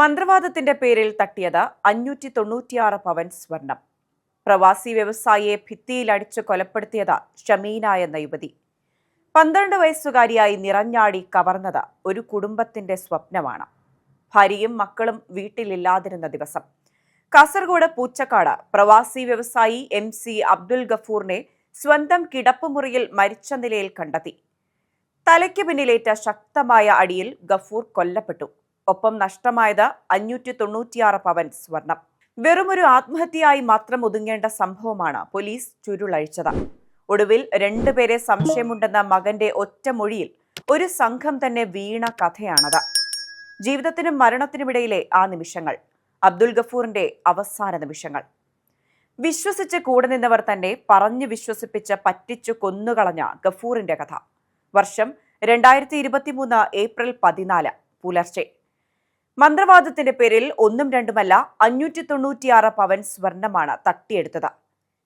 മന്ത്രവാദത്തിന്റെ പേരിൽ തട്ടിയത് അഞ്ഞൂറ്റി തൊണ്ണൂറ്റിയാറ് പവൻ സ്വർണം. പ്രവാസി വ്യവസായിയെ ഭിത്തിയിൽ അടിച്ച് കൊലപ്പെടുത്തിയത് ഷമീന എന്ന യുവതി. പന്ത്രണ്ട് വയസ്സുകാരിയായി നിറഞ്ഞാടി കവർന്നത് ഒരു കുടുംബത്തിന്റെ സ്വപ്നമാണ്. ഭാര്യയും മക്കളും വീട്ടിലില്ലാതിരുന്ന ദിവസം. കാസർഗോഡ് പൂച്ചക്കാട് പ്രവാസി വ്യവസായി എം സി അബ്ദുൽ ഗഫൂറിനെ സ്വന്തം കിടപ്പുമുറിയിൽ മരിച്ച നിലയിൽ കണ്ടെത്തി. തലയ്ക്ക് പിന്നിലേറ്റ ശക്തമായ അടിയിൽ ഗഫൂർ കൊല്ലപ്പെട്ടു. ഒപ്പം നഷ്ടമായത് അഞ്ഞൂറ്റി തൊണ്ണൂറ്റിയാറ് പവൻ സ്വർണം. വെറുമൊരു ആത്മഹത്യയായി മാത്രം ഒതുങ്ങേണ്ട സംഭവമാണ് പോലീസ് ചുരുളഴിച്ചത്. ഒടുവിൽ രണ്ടുപേരെ സംശയമുണ്ടെന്ന മകന്റെ ഒറ്റമൊഴിയിൽ ഒരു സംഘം തന്നെ വീണ കഥയാണത്. ജീവിതത്തിനും മരണത്തിനുമിടയിലെ ആ നിമിഷങ്ങൾ അബ്ദുൽ ഗഫൂറിന്റെ അവസാന നിമിഷങ്ങൾ. വിശ്വസിച്ച് കൂടെ നിന്നവർ തന്നെ പറഞ്ഞു വിശ്വസിപ്പിച്ച് പറ്റിച്ചു കൊന്നുകളഞ്ഞ ഗഫൂറിന്റെ കഥ. വർഷം രണ്ടായിരത്തി ഇരുപത്തിമൂന്ന് ഏപ്രിൽ പതിനാല് പുലർച്ചെ. മന്ത്രവാദത്തിന്റെ പേരിൽ ഒന്നും രണ്ടുമല്ല അഞ്ഞൂറ്റി തൊണ്ണൂറ്റിയാറ് പവൻ സ്വർണമാണ് തട്ടിയെടുത്തത്.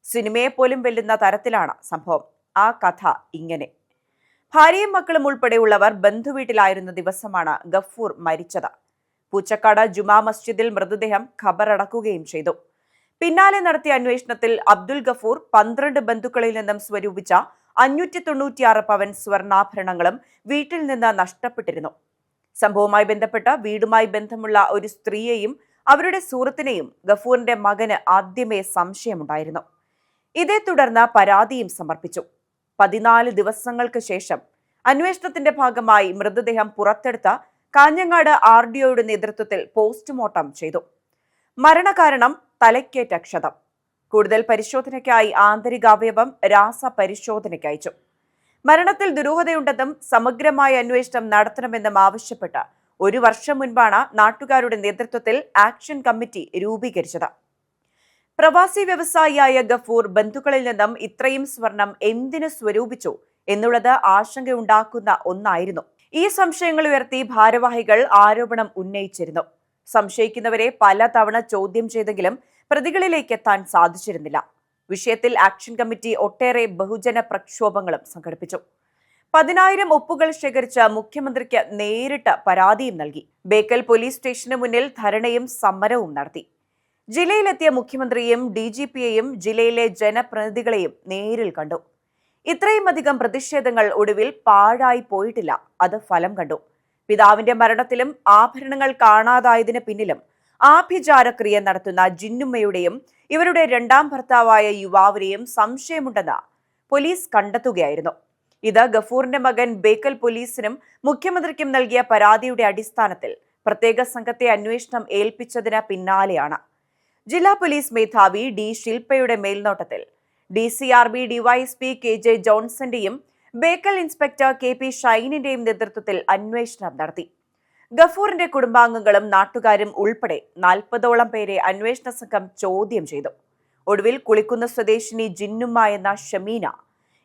സിനിമയെ പോലും വെല്ലുന്ന തരത്തിലാണ് സംഭവം. ആ കഥ ഇങ്ങനെ. ഭാര്യയും മക്കളും ഉൾപ്പെടെയുള്ളവർ ബന്ധുവീട്ടിലായിരുന്ന ദിവസമാണ് ഗഫൂർ മരിച്ചത്. പൂച്ചക്കാട് ജുമാ മസ്ജിദിൽ മൃതദേഹം ഖബറടക്കുകയും ചെയ്തു. പിന്നാലെ നടത്തിയ അന്വേഷണത്തിൽ അബ്ദുൽ ഗഫൂർ പന്ത്രണ്ട് ബന്ധുക്കളിൽ നിന്നും സ്വരൂപിച്ച അഞ്ഞൂറ്റി തൊണ്ണൂറ്റിയാറ് പവൻ സ്വർണാഭരണങ്ങളും വീട്ടിൽ നിന്ന് നഷ്ടപ്പെട്ടിരുന്നു. സംഭവവുമായി ബന്ധപ്പെട്ട വീടുമായി ബന്ധമുള്ള ഒരു സ്ത്രീയെയും അവരുടെ സുഹൃത്തിനെയും ഗഫൂറിന്റെ മകന് ആദ്യമേ സംശയമുണ്ടായിരുന്നു. ഇതേ തുടർന്ന് പരാതിയും സമർപ്പിച്ചു. പതിനാല് ദിവസങ്ങൾക്ക് ശേഷം അന്വേഷണത്തിന്റെ ഭാഗമായി മൃതദേഹം പുറത്തെടുത്ത കാഞ്ഞങ്ങാട് ആർ ഡി ഒയുടെ നേതൃത്വത്തിൽ പോസ്റ്റ്മോർട്ടം ചെയ്തു. മരണകാരണം തലയ്ക്കേറ്റ ക്ഷതം. കൂടുതൽ പരിശോധനയ്ക്കായി ആന്തരികാവയവം രാസപരിശോധനയ്ക്ക് അയച്ചു. മരണത്തിൽ ദുരൂഹതയുണ്ടെന്നും സമഗ്രമായ അന്വേഷണം നടത്തണമെന്നും ആവശ്യപ്പെട്ട് ഒരു വർഷം മുൻപാണ് നാട്ടുകാരുടെ നേതൃത്വത്തിൽ ആക്ഷൻ കമ്മിറ്റി രൂപീകരിച്ചത്. പ്രവാസി വ്യവസായിയായ ഗഫൂർ ബന്ധുക്കളിൽ നിന്നും ഇത്രയും സ്വർണം എന്തിനു സ്വരൂപിച്ചു എന്നുള്ളത് ആശങ്കയുണ്ടാക്കുന്ന ഒന്നായിരുന്നു. ഈ സംശയങ്ങൾ ഉയർത്തി ഭാരവാഹികൾ ആരോപണം ഉന്നയിച്ചിരുന്നു. സംശയിക്കുന്നവരെ പലതവണ ചോദ്യം ചെയ്തെങ്കിലും പ്രതികളിലേക്ക് എത്താൻ സാധിച്ചിരുന്നില്ല. വിഷയത്തിൽ ആക്ഷൻ കമ്മിറ്റി ഒട്ടേറെ ബഹുജന പ്രക്ഷോഭങ്ങളും സംഘടിപ്പിച്ചു. പതിനായിരം ഒപ്പുകൾ ശേഖരിച്ച മുഖ്യമന്ത്രിക്ക് നേരിട്ട് പരാതിയും നൽകി. ബേക്കൽ പോലീസ് സ്റ്റേഷന് മുന്നിൽ ധരണയും സമരവും നടത്തി. ജില്ലയിലെത്തിയ മുഖ്യമന്ത്രിയും ഡി ജി പിയെയും ജില്ലയിലെ ജനപ്രതിനിധികളെയും നേരിൽ കണ്ടു. ഇത്രയും അധികം പ്രതിഷേധങ്ങൾ ഒടുവിൽ പാഴായി പോയിട്ടില്ല. അത് ഫലം കണ്ടു. പിതാവിന്റെ മരണത്തിലും ആഭരണങ്ങൾ കാണാതായതിന് പിന്നിലും ആഭിചാരക്രിയ നടത്തുന്ന ജിന്നുമ്മയുടെയും ഇവരുടെ രണ്ടാം ഭർത്താവായ യുവാവിനെയും സംശയമുണ്ടെന്ന് പോലീസ് കണ്ടെത്തുകയായിരുന്നു. ഇത് ഗഫൂറിന്റെ മകൻ ബേക്കൽ പോലീസിനും മുഖ്യമന്ത്രിക്കും നൽകിയ പരാതിയുടെ അടിസ്ഥാനത്തിൽ പ്രത്യേക സംഘത്തെ അന്വേഷണം ഏൽപ്പിച്ചതിന് പിന്നാലെയാണ്. ജില്ലാ പോലീസ് മേധാവി ഡി ശില്പയുടെ മേൽനോട്ടത്തിൽ D C R B DYSP K J ജോൺസന്റെയും Bekal inspector K P ഷൈനിന്റെയും നേതൃത്വത്തിൽ അന്വേഷണം നടത്തി. ഗഫൂറിന്റെ കുടുംബാംഗങ്ങളും നാട്ടുകാരും ഉൾപ്പെടെ നാൽപ്പതോളം പേരെ അന്വേഷണ സംഘം ചോദ്യം ചെയ്തു. ഒടുവിൽ കുളിക്കുന്ന സ്വദേശിനി ജിന്നുമ്മ എന്ന ഷമീന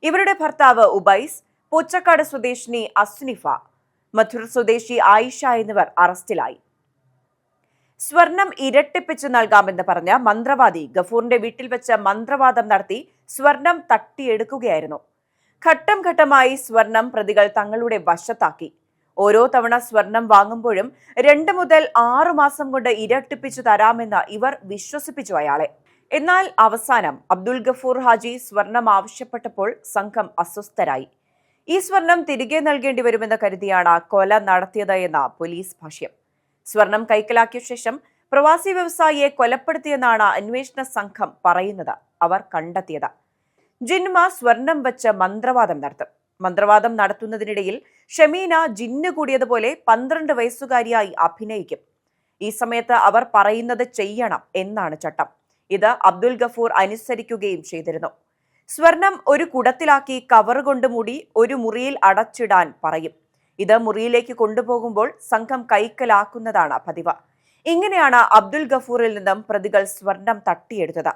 ഇവരുടെ ഭർത്താവ് ഉബൈസ് പൂച്ചക്കാട് സ്വദേശിനി അസ്നിഫ മധുർ സ്വദേശി ആയിഷ എന്നിവർ അറസ്റ്റിലായി. സ്വർണം ഇരട്ടിപ്പിച്ച് നൽകാമെന്ന് പറഞ്ഞ മന്ത്രവാദി ഗഫൂറിന്റെ വീട്ടിൽ വെച്ച് മന്ത്രവാദം നടത്തി സ്വർണം തട്ടിയെടുക്കുകയായിരുന്നു. ഘട്ടം ഘട്ടമായി സ്വർണം പ്രതികൾ തങ്ങളുടെ വശത്താക്കി. ഓരോ തവണ സ്വർണം വാങ്ങുമ്പോഴും രണ്ട് മുതൽ ആറു മാസം കൊണ്ട് ഇരട്ടിപ്പിച്ചു തരാമെന്ന് ഇവർ വിശ്വസിപ്പിച്ചു അയാളെ. എന്നാൽ അവസാനം അബ്ദുൽ ഗഫൂർ ഹാജി സ്വർണം ആവശ്യപ്പെട്ടപ്പോൾ സംഘം അസ്വസ്ഥരായി. ഈ സ്വർണം തിരികെ നൽകേണ്ടി വരുമെന്ന് കരുതിയാണ് കൊല നടത്തിയത് എന്ന പോലീസ് ഭാഷ്യം. സ്വർണം കൈക്കലാക്കിയ ശേഷം പ്രവാസി വ്യവസായിയെ കൊലപ്പെടുത്തിയെന്നാണ് അന്വേഷണ സംഘം പറയുന്നത്. അവർ കണ്ടെത്തിയത്. ജിൻമ സ്വർണം വെച്ച് മന്ത്രവാദം നടത്തും. മന്ത്രവാദം നടത്തുന്നതിനിടയിൽ ഷമീന ജിന്ന് കൂടിയതുപോലെ പന്ത്രണ്ട് വയസ്സുകാരിയായി അഭിനയിക്കും. ഈ സമയത്ത് അവർ പറയുന്നത് ചെയ്യണം എന്നാണ് ചട്ടം. ഇത് അബ്ദുൽ ഗഫൂർ അനുസരിക്കുകയും ചെയ്തിരുന്നു. സ്വർണം ഒരു കുടത്തിലാക്കി കവർ കൊണ്ട് മൂടി ഒരു മുറിയിൽ അടച്ചിടാൻ പറയും. ഇത് മുറിയിലേക്ക് കൊണ്ടുപോകുമ്പോൾ സംഘം കൈക്കലാക്കുന്നതാണ് പതിവ്. ഇങ്ങനെയാണ് അബ്ദുൽ ഗഫൂറിൽ നിന്നും പ്രതികൾ സ്വർണം തട്ടിയെടുത്തത്.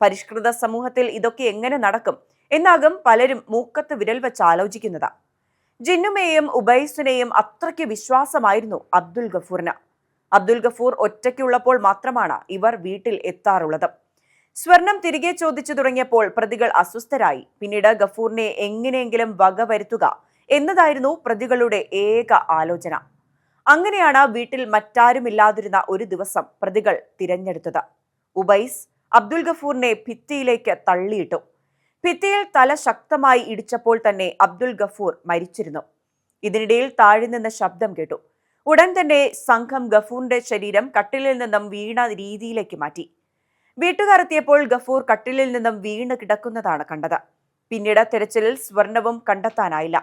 പരിഷ്കൃത സമൂഹത്തിൽ ഇതൊക്കെ എങ്ങനെ നടക്കും? എന്നാകും പലരും മൂക്കത്ത് വിരൽ വെച്ച് ആലോചിക്കുന്നത്. ജിന്നുമേയും ഉബൈസിനെയും അത്രയ്ക്ക് വിശ്വാസമായിരുന്നു അബ്ദുൽ ഗഫൂറിന്. അബ്ദുൽ ഗഫൂർ ഒറ്റയ്ക്കുള്ളപ്പോൾ മാത്രമാണ് ഇവർ വീട്ടിൽ എത്താറുള്ളത്. സ്വർണം തിരികെ ചോദിച്ചു തുടങ്ങിയപ്പോൾ പ്രതികൾ അസ്വസ്ഥരായി. പിന്നീട് ഗഫൂറിനെ എങ്ങനെയെങ്കിലും വകവരുത്തുക എന്നതായിരുന്നു പ്രതികളുടെ ഏക ആലോചന. അങ്ങനെയാണ് വീട്ടിൽ മറ്റാരുമില്ലാതിരുന്ന ഒരു ദിവസം പ്രതികൾ തിരഞ്ഞെടുത്തത്. ഉബൈസ് അബ്ദുൽ ഗഫൂറിനെ ഭിത്തിയിലേക്ക് തള്ളിയിട്ടു. ഭിത്തിയിൽ തല ശക്തമായി ഇടിച്ചപ്പോൾ തന്നെ അബ്ദുൽ ഗഫൂർ മരിച്ചിരുന്നു. ഇതിനിടയിൽ താഴെ നിന്ന് ശബ്ദം കേട്ടു. ഉടൻ തന്നെ സംഘം ഗഫൂറിന്റെ ശരീരം കട്ടിലിൽ നിന്നും വീണ രീതിയിലേക്ക് മാറ്റി. വീട്ടുകാരെത്തിയപ്പോൾ ഗഫൂർ കട്ടിലിൽ നിന്നും വീണ് കിടക്കുന്നതാണ് കണ്ടത്. പിന്നീട് തെരച്ചിലിൽ സ്വർണവും കണ്ടെത്താനായില്ല.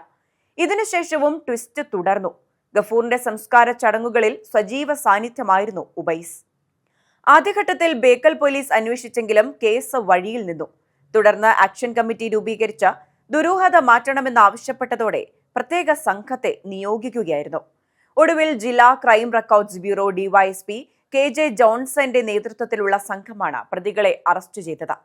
ഇതിനുശേഷവും ട്വിസ്റ്റ് തുടർന്നു. ഗഫൂറിന്റെ സംസ്കാര ചടങ്ങുകളിൽ സജീവ സാന്നിധ്യമായിരുന്നു ഉബൈസ്. ആദ്യഘട്ടത്തിൽ ബേക്കൽ പോലീസ് അന്വേഷിച്ചെങ്കിലും കേസ് വഴിയിൽ നിന്നു. തുടർന്ന് ആക്ഷൻ കമ്മിറ്റി രൂപീകരിച്ച ദുരൂഹത മാറ്റണമെന്നാവശ്യപ്പെട്ടതോടെ പ്രത്യേക സംഘത്തെ നിയോഗിക്കുകയായിരുന്നു. ഒടുവിൽ ജില്ലാ crime records bureau DYSP K J ജോൺസന്റെ നേതൃത്വത്തിലുള്ള സംഘമാണ് പ്രതികളെ അറസ്റ്റ് ചെയ്തത്.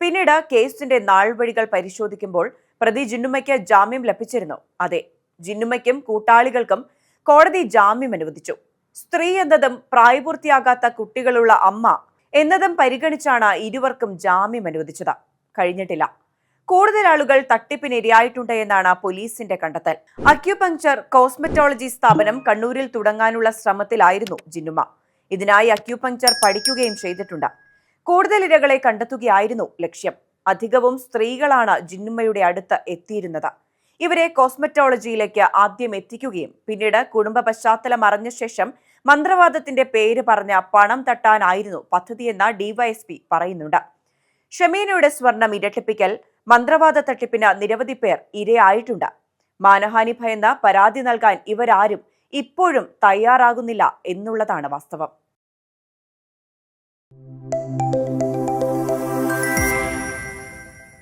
പിന്നീട് കേസിന്റെ നാൾവഴികൾ പരിശോധിക്കുമ്പോൾ പ്രതി ജിന്നുമ്മയ്ക്ക് ജാമ്യം ലഭിച്ചിരുന്നു. അതെ ജിന്നുമ്മയ്ക്കും കൂട്ടാളികൾക്കും കോടതി ജാമ്യം അനുവദിച്ചു. സ്ത്രീ എന്നതും പ്രായപൂർത്തിയാകാത്ത കുട്ടികളുള്ള അമ്മ എന്നതും പരിഗണിച്ചാണ് ഇരുവർക്കും ജാമ്യം അനുവദിച്ചത്. കഴിഞ്ഞിട്ടില്ല. കൂടുതൽ ആളുകൾ തട്ടിപ്പിനിരയായിട്ടുണ്ട് എന്നാണ് പോലീസിന്റെ കണ്ടെത്തൽ. അക്യുപങ്ചർ കോസ്മെറ്റോളജി സ്ഥാപനം കണ്ണൂരിൽ തുടങ്ങാനുള്ള ശ്രമത്തിലായിരുന്നു ജിന്നുമ ഇതിനായി അക്യുപങ്ചർ പഠിക്കുകയും ചെയ്തിട്ടുണ്ട്. കൂടുതൽ ഇരകളെ കണ്ടെത്തുകയായിരുന്നു ലക്ഷ്യം. അധികവും സ്ത്രീകളാണ് ജിന്നുമ്മയുടെ അടുത്ത് എത്തിയിരുന്നത്. ഇവരെ കോസ്മെറ്റോളജിയിലേക്ക് ആദ്യം എത്തിക്കുകയും പിന്നീട് കുടുംബ പശ്ചാത്തലം അറിഞ്ഞ ശേഷം മന്ത്രവാദത്തിന്റെ പേര് പറഞ്ഞ പണം തട്ടാനായിരുന്നു പദ്ധതിയെന്ന് ഡിവൈഎസ്പി പറയുന്നുണ്ട്. ഷമീനയുടെ സ്വർണം ഇരട്ടിപ്പിക്കൽ മന്ത്രവാദ തട്ടിപ്പിന് നിരവധി പേർ ഇരയായിട്ടുണ്ട്. മാനഹാനി ഭയന്ന് പരാതി നൽകാൻ ഇവരാരും ഇപ്പോഴും തയ്യാറാകുന്നില്ല എന്നുള്ളതാണ് വാസ്തവം.